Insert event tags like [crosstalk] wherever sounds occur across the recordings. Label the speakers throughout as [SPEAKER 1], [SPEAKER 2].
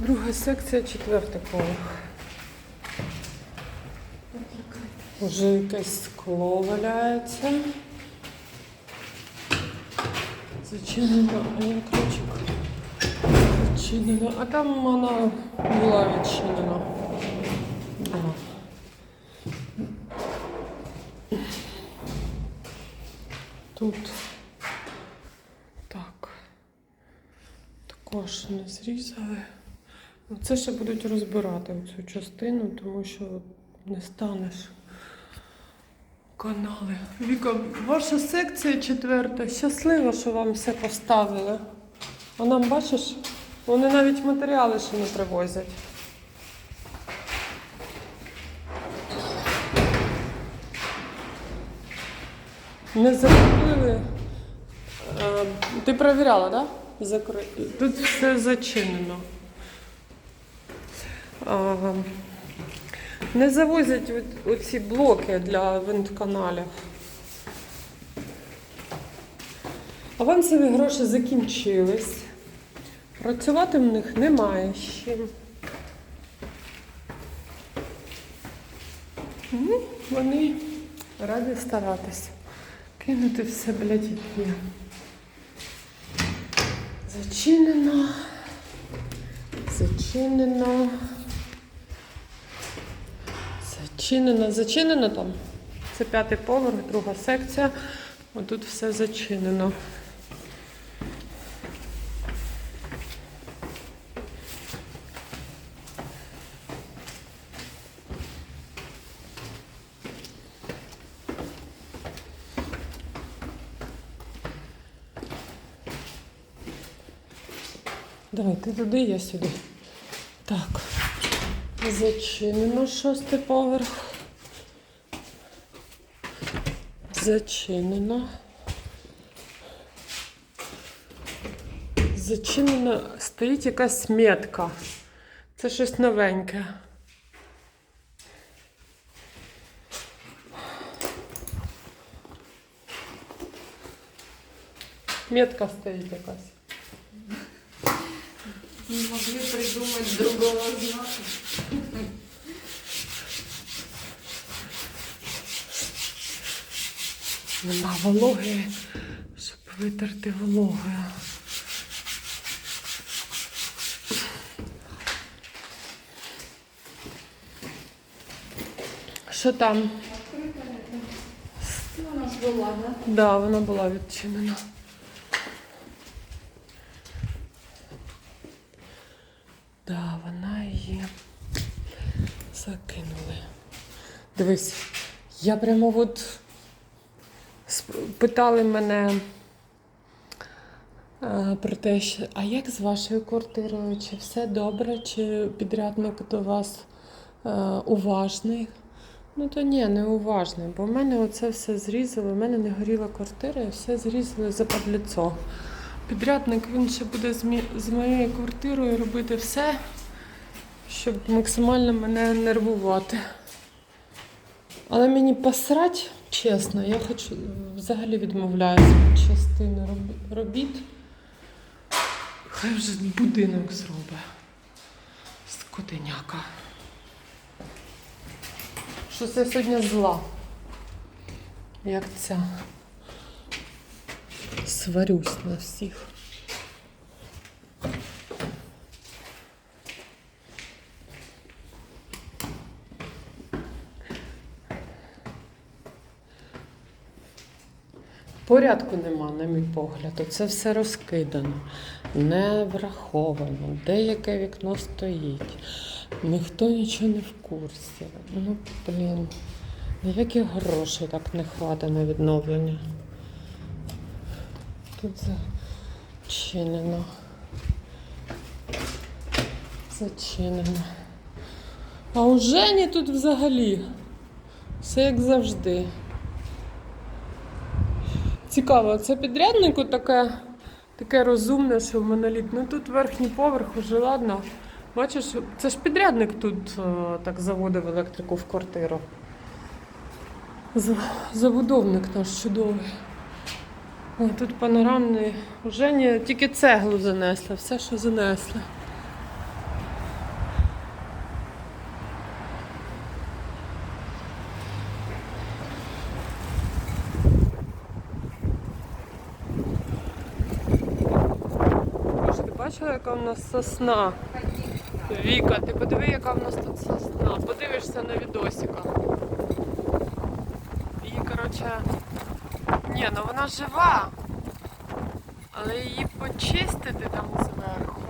[SPEAKER 1] Друга секція, четвертий поверх. Уже якесь скло валяється. Зачинено, ключик. Зачинено. А там вона була відчинена. Тут так. Також не зрізали. Це ще будуть розбирати цю частину, тому що не станеш канали. Віка, ваша секція четверта. Щаслива, що вам все поставили. А нам бачиш, вони навіть матеріали ще не привозять. Не закрили. Е, Ти перевіряла, так? Да? Закри... Тут все зачинено. Не завозять оці блоки для винтканалів. Авансові гроші закінчились. Працювати в них немає чим. Ну, вони раді старатись. Кинути все, блядь, є. Зачинено. Зачинено. Зачинено. Зачинено там. Це п'ятий поверх, друга секція. Отут все зачинено. Давай, ти туди, я сюди. Так. Зачинено шостий поверх. Зачинено. Зачинено. Стоїть якась метка. Це щось новеньке. Метка стоїть якась.
[SPEAKER 2] Не могли придумать другого знака.
[SPEAKER 1] Нема вологи, щоб витерти вологою. Що там?
[SPEAKER 2] Ну, у нас была, да?
[SPEAKER 1] Да, вона була відчинена. Да, вона її закинули. Дивись, я прямо от питали мене е, про те, що а як з вашою квартирою? Чи все добре, чи підрядник до вас е, уважний? Ну то ні, не уважний, бо в мене оце все зрізали, в мене не горіла квартира, і все зрізали за падліцо. Підрядник він ще буде з, мі- з моєю квартирою робити все, щоб максимально мене нервувати. Але мені посрать, чесно, я хочу взагалі відмовляюся від частини робіт. Хай вже будинок зробить. Скотиняка. Що це сьогодні зла. Як ця. Сварюсь на всіх. Порядку нема, на мій погляд. Це все розкидано, не враховано, деяке вікно стоїть. Ніхто нічого не в курсі. Ну, блін, ніяких грошей так не хватить на відновлення. Тут зачинено. Зачинено. А у Жені тут взагалі все як завжди. Цікаво, це підряднику таке, таке розумне, що в моноліт. Ну тут верхній поверх уже ладно. Бачиш, це ж підрядник тут е, так заводив електрику в квартиру. Забудовник наш чудовий. О, тут панорамний. Уже ні, тільки цеглу занесли, все, що занесли. Бачила, яка в нас сосна? Віка, ти подиви, яка в нас тут сосна. Подивишся на відосика. Її, коротше. Ні, ну вона жива. Але її почистити там зверху.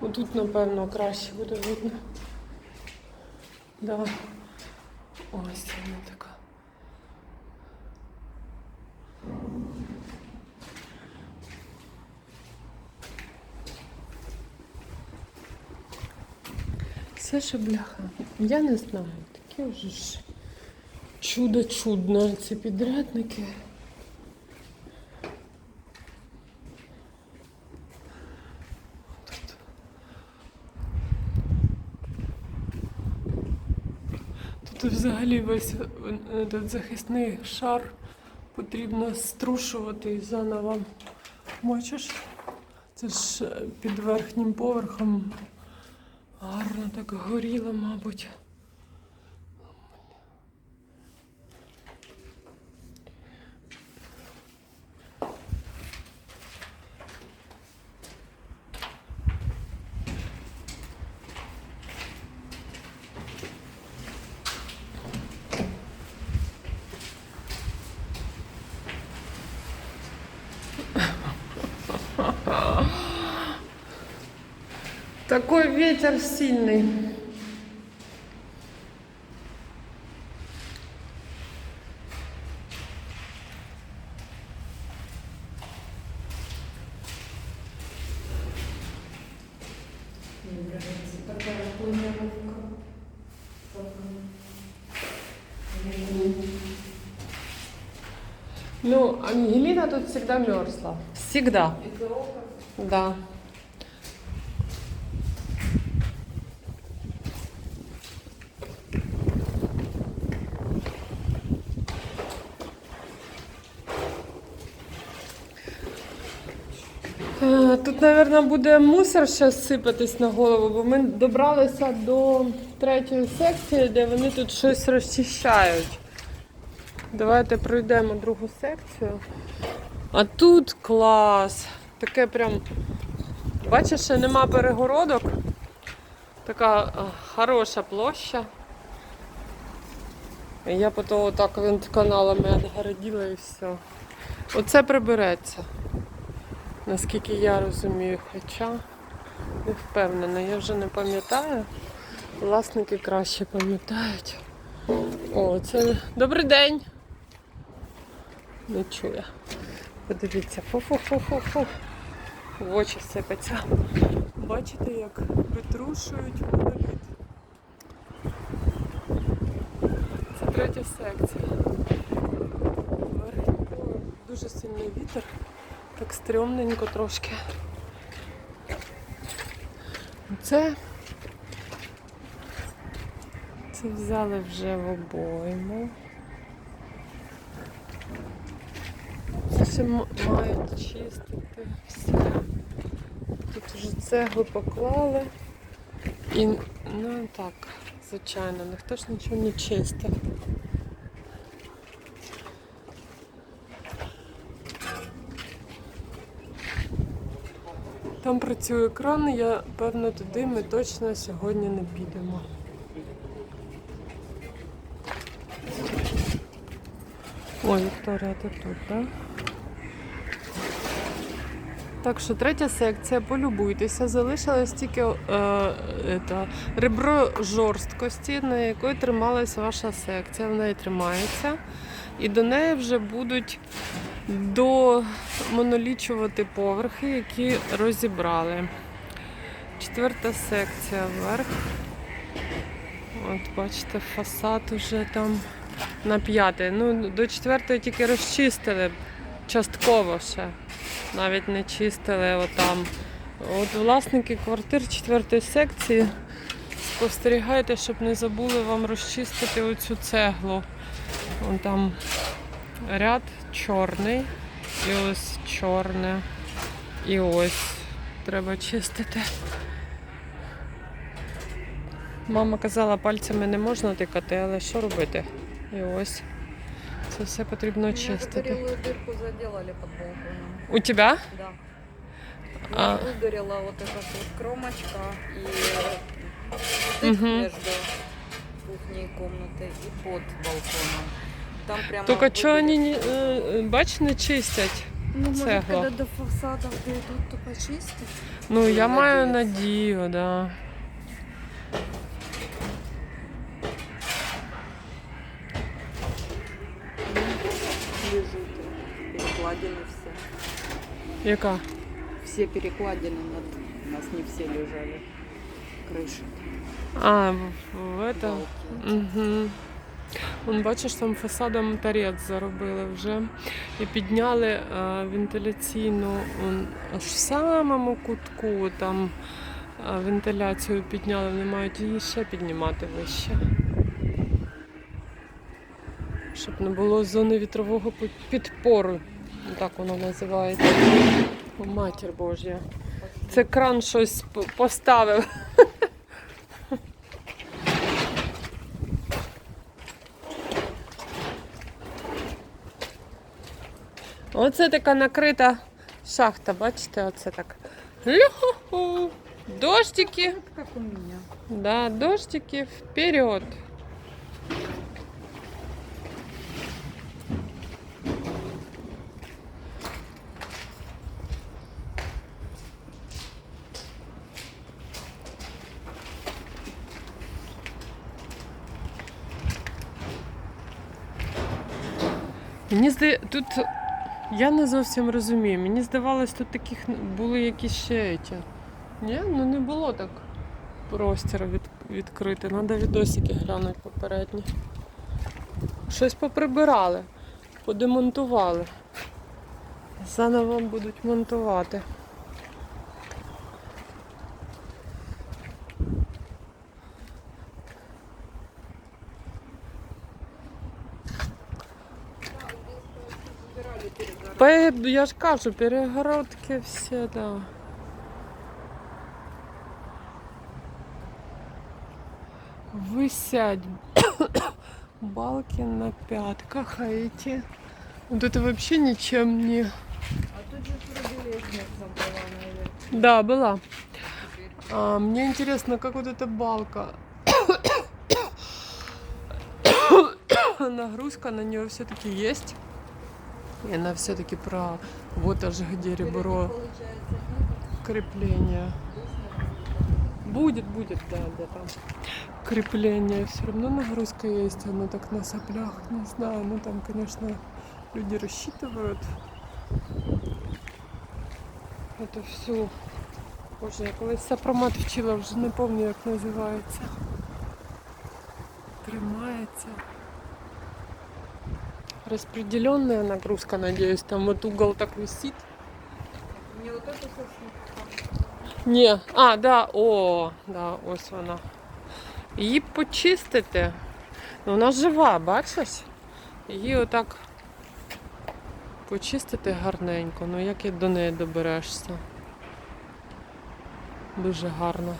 [SPEAKER 1] Отут, напевно, краще буде видно. Да. Ось вона така. Все ще бляха. Я не знаю. Такі вже ж чудо чудно ці підрядники. Тут взагалі весь е, этот захисний шар потрібно струшувати і заново. мочиш. Це ж е, під верхнім поверхом гарно так горіло, мабуть. Такой ветер сильный. Ну, Ангелина тут всегда мерзла. Всегда. Да. Тут, мабуть, буде мусор зараз сипатись на голову, бо ми добралися до третьої секції, де вони тут щось розчищають. Давайте пройдемо другу секцію. А тут клас. Таке прям. Бачиш, ще нема перегородок. Така хороша площа. Я потім отак каналами відгородила і все. Оце прибереться. Наскільки я розумію, хоча не впевнена, я вже не пам'ятаю. Власники краще пам'ятають. О, це добрий день. Не чує. Подивіться, фу-фу-фу-фу-фу. В очі сипеться. Бачите, як витрушують моноліт. Це третя секція. Дуже сильний вітер. Так стрьомненько трошки. Це, це взяли вже в обойму. Це м- мають чистити все. Тут вже цеглу поклали. І ну так, звичайно, ніхто ж нічого не чистив. Там працює кран, я певно туди ми точно сьогодні не підемо. Ой, Вікторія, ти тут, так? Так що третя секція, полюбуйтеся, залишилось тільки е, ето, ребро жорсткості, на якої трималася ваша секція. Вона і тримається. І до неї вже будуть домонолічувати поверхи, які розібрали. Четверта секція вверх. От бачите, фасад уже там на п'ятий. Ну, до четвертої тільки розчистили частково ще. Навіть не чистили отам. От власники квартир четвертої секції. Спостерігайте, щоб не забули вам розчистити оцю цеглу. Вон там ряд чорний. І ось чорне. І ось треба чистити. Мама казала, пальцями не можна тикати, але що робити? І ось. Це все потрібно
[SPEAKER 2] Меня
[SPEAKER 1] чистити.
[SPEAKER 2] загорелую дырку заделали под балконом.
[SPEAKER 1] У тебе?
[SPEAKER 2] Да.
[SPEAKER 1] А.
[SPEAKER 2] А. Выгорела вот эта вот кромочка и стык
[SPEAKER 1] Мгм.
[SPEAKER 2] между кухней и комнатой и под балконом. Там прямо
[SPEAKER 1] Тільки чого
[SPEAKER 2] выгорело.
[SPEAKER 1] вони, не, е, бач, не чистять?
[SPEAKER 2] Ну, может,
[SPEAKER 1] цегла?
[SPEAKER 2] когда до фасадов дойдут, то почистят.
[SPEAKER 1] Ну, я
[SPEAKER 2] Я
[SPEAKER 1] маю
[SPEAKER 2] надіюсь.
[SPEAKER 1] надію, да.
[SPEAKER 2] Лежит. Перекладины все.
[SPEAKER 1] Яка?
[SPEAKER 2] Все перекладины над... У нас не все лежали. Крыши.
[SPEAKER 1] А, в, в это.
[SPEAKER 2] балки.
[SPEAKER 1] Угу. Вон бачиш, там фасадом тарець заробили вже. І підняли е, вентиляційну он, аж в самому кутку там е, вентиляцію підняли, вони мають її ще піднімати вище. Щоб не було зони вітрового підпору. Так воно називається. О, матір Божя. Це кран щось поставив. Оце така накрита шахта, бачите, оце так. Лю-ху-ху. Дождики.
[SPEAKER 2] Как у меня.
[SPEAKER 1] Да, дождики вперед. Мені здає, тут я не зовсім розумію. Мені здавалось, тут таких були якісь ще ті. Ні, ну не було так простір від, відкрити. Треба відосики глянути попередні. Щось поприбирали, подемонтували. Заново будуть монтувати. Я ж кажу, перегородки всі, да. Висять [coughs] балки на пятках, а эти... Вот это вообще ничем не...
[SPEAKER 2] А тут же была, наверное.
[SPEAKER 1] Да, была. А, мне интересно, как вот эта балка. [coughs] Нагрузка на нее все-таки есть. И она все-таки про вот аж где ребро
[SPEAKER 2] нет.
[SPEAKER 1] Будет, будет, да, да, там крепление. Все равно нагрузка есть, она так на соплях, не знаю. Ну там, конечно, люди рассчитывают. Это все. Боже, я колись сапромат вчила, вже не пам'ятаю, як називається. Тримається. Распределенная нагрузка, надеюсь, там вот угол так висит.
[SPEAKER 2] Мне вот это
[SPEAKER 1] Ні, а, да, о, да, ось вона. Її почистити. Ну, вона жива, бачиш? Її отак почистити гарненько. Ну як і до неї доберешся. Дуже гарно.